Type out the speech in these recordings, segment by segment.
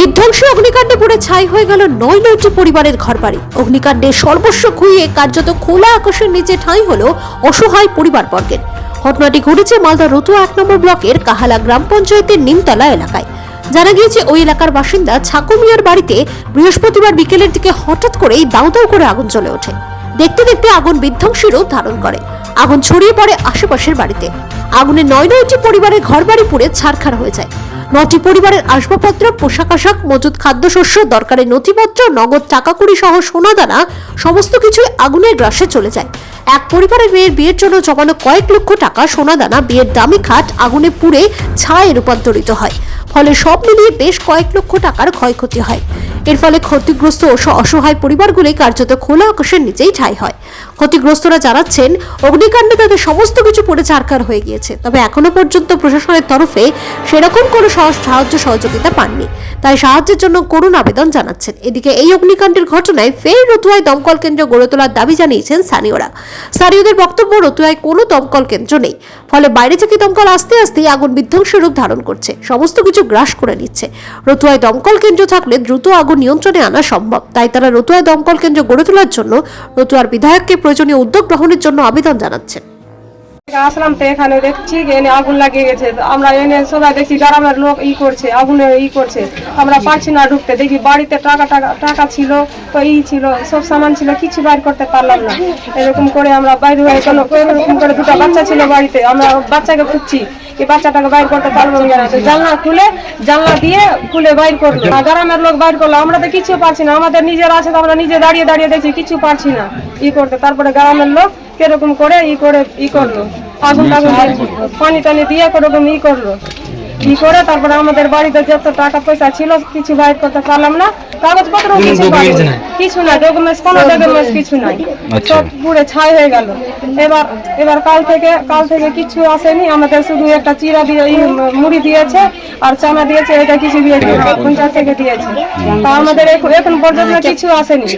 বিধ্বংসী অগ্নিকাণ্ডে পুড়ে ছাই হয়ে গেল নয় নয়টি পরিবারের ঘরবাড়ি। অগ্নিকাণ্ডে সর্বস্ব খুইয়ে কার্যত খোলা আকাশের নিচে ঠাঁই হলো অসহায় পরিবারবর্গের। ঘটনাটি ঘটেছে মালদা রতুয়া এক নম্বর ব্লকের কাহালা গ্রাম পঞ্চায়েতের নিমতলা এলাকায়। জানা গিয়েছে, ওই এলাকার বাসিন্দা ছাকু মিয়ার বাড়িতে বৃহস্পতিবার বিকেলের দিকে হঠাৎ করেই দাউ দাউ করে আগুন জ্বলে ওঠে। দেখতে দেখতে আগুন বিধ্বংসী রূপ ধারণ করে। আগুন ছড়িয়ে পড়ে আশেপাশের বাড়িতে। আগুনে নয় নয়টি পরিবারের ঘরবাড়ি পুড়ে ছারখার হয়ে যায়। নটি পরিবারের আসবাবপত্র, পোশাক আশাক মজুদ খাদ্যশস্য দরকারি নথিপত্র, নগদ টাকা কুড়ি সহ সোনাদানা, সমস্ত কিছুই আগুনের গ্রাসে চলে যায়। এক পরিবারের মেয়ের বিয়ের জন্য জমানো কয়েক লক্ষ টাকা সোনাদানা, বিয়ের দামি খাট আগুনে পুড়ে ছায়ে রূপান্তরিত হয়। ফলে সব মিলিয়ে বেশ কয়েক লক্ষ টাকার ক্ষয়ক্ষতি হয়। এর ফলে ক্ষতিগ্রস্ত অসহায় পরিবারগুলি কার্যত খোলা আকাশের নিচেই ঠাঁই হয়। ক্ষতিগ্রস্তরা জানাচ্ছেন, অগ্নিকাণ্ডে তাদের সমস্ত কিছু পড়ে ছারকার হয়ে গিয়েছে। তবে এখনও পর্যন্ত প্রশাসনের তরফে সেরকম কোনো সাহায্য সহযোগিতা পাননি। তাই সাহায্যের জন্য করুণ আবেদন জানাচ্ছেন। এদিকে এই অগ্নিকাণ্ডের ঘটনায় ফের রতুয়ায় দমকল কেন্দ্র গড়ে তোলার দাবি জানিয়েছেন স্থানীয়রা। স্থানীয়দের বক্তব্য, রতুয়ায় কোনো দমকল কেন্দ্র নেই। ফলে বাইরে থেকে দমকল আসতে আসতেই আগুন বিধ্বংসী রূপ ধারণ করছে। সমস্ত কিছু গ্রাস করে নিচ্ছে। রতুয়ায় দমকল কেন্দ্র থাকলে দ্রুত আগুন নিয়ন্ত্রণে আনা সম্ভব। তাই তারা রতুয়া দমকল কেন্দ্র গড়ে তোলার জন্য রতুয়ার বিধায়ককে প্রয়োজনীয় উদ্যোগ গ্রহণের জন্য আবেদন জানাচ্ছেন। আসলাম তো এখানে দেখছি এনে আগুন লাগিয়ে গেছে। আমরা এনে সবাই দেখছি গ্রামের লোক ই করছে, আগুনে ই করছে। আমরা পারছি না ঢুকতে। দেখি বাড়িতে টাকা টাকা টাকা ছিল, তো ই ছিল, সব সামান ছিল, কিছু বাইর করতে পারলাম না। এরকম করে আমরা বাইরে হয়ে কোনো এরকম করে দুটো বাচ্চা ছিল বাড়িতে। আমরা বাচ্চাকে খুঁজছি। এই বাচ্চাটাকে বাইর করতে পারব জানলা খুলে, জানলা দিয়ে খুলে বাইর করল। গ্রামের লোক বাইর করল। আমরা তো কিছু পারছি না। আমাদের নিজের আছে, তো আমরা নিজে দাঁড়িয়ে দাঁড়িয়ে দেখছি, কিছু পারছি না। ই করতে। তারপরে গ্রামের লোক কীরকম করে ই করে ই করল। আগুন টাগুন পানি টানি দিয়ে কীরকম ই করল। ই করে তারপরে আমাদের বাড়িতে যত টাকা পয়সা ছিল কিছু বাইর করতে পারলাম না। কাগজপত্র কিছু কিছু না ডকুমেন্টস কোনো ডকুমেন্টস কিছু নাই। সব পুরো ছাই হয়ে গেল। এবার এবার কাল থেকে কাল থেকে কিছু আসেনি। আমাদের শুধু একটা চিরা দিয়ে মুড়ি দিয়েছে। আর চানা দিয়েছে এটা কিছু দিয়েছে পঞ্চায়েত থেকে দিয়েছে। তা আমাদের এখন এখন পর্যন্ত কিছু আসেনি।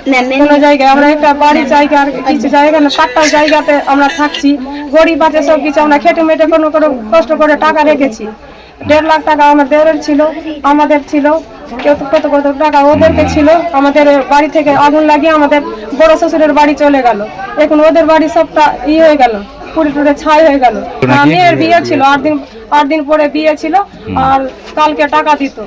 কোনো জায়গায় আমরা একটা বাড়ি জায়গা আর কিছু জায়গা না সাতটা জায়গাতে আমরা থাকছি। গরিব আছে সব কিছু আমরা খেটে মেটে কোনো কোনো কষ্ট করে টাকা রেখেছি। দেড় লাখ টাকা আমাদের ছিল আমাদের ছিল কত কত কত টাকা ওদেরকে ছিল। আমাদের বাড়ি থেকে আগুন লাগিয়ে আমাদের বড় শ্বশুরের বাড়ি চলে গেল। এখন ওদের বাড়ি সবটা ই হয়ে গেল। পুরে টুরে ছাই হয়ে গেল। মেয়ের বিয়ে ছিল আট দিন আট দিন পরে বিয়ে ছিল আর কালকে টাকা দিত।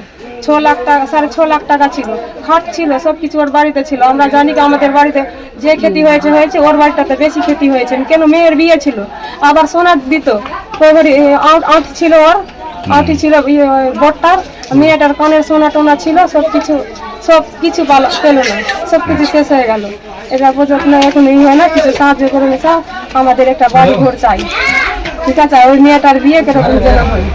ছ লাখ টাকা সাড়ে ছ লাখ টাকা ছিল। খাট ছিল সব কিছু ওর বাড়িতে ছিল। আমরা জানি কি আমাদের বাড়িতে যে ক্ষতি হয়েছে হয়েছে ওর বাড়িটাতে বেশি ক্ষতি হয়েছে। কেন মেয়ের বিয়ে ছিল? আবার সোনা দিত। আঁট ছিল ওর আঁটি ছিল ইয়ে, বটটার মেয়েটার কানের সোনা টোনা ছিল সব কিছু সব কিছু পেল না। সব কিছু শেষ হয়ে গেল। এটা পর্যন্ত এখন ইয়ে হয় না, কিছু সাহায্য করে নিয়ে আমাদের একটা বাড়ি ঘর চাই। ঠিক আছে? ওই মেয়েটার বিয়ে কেরকম যেন হয়।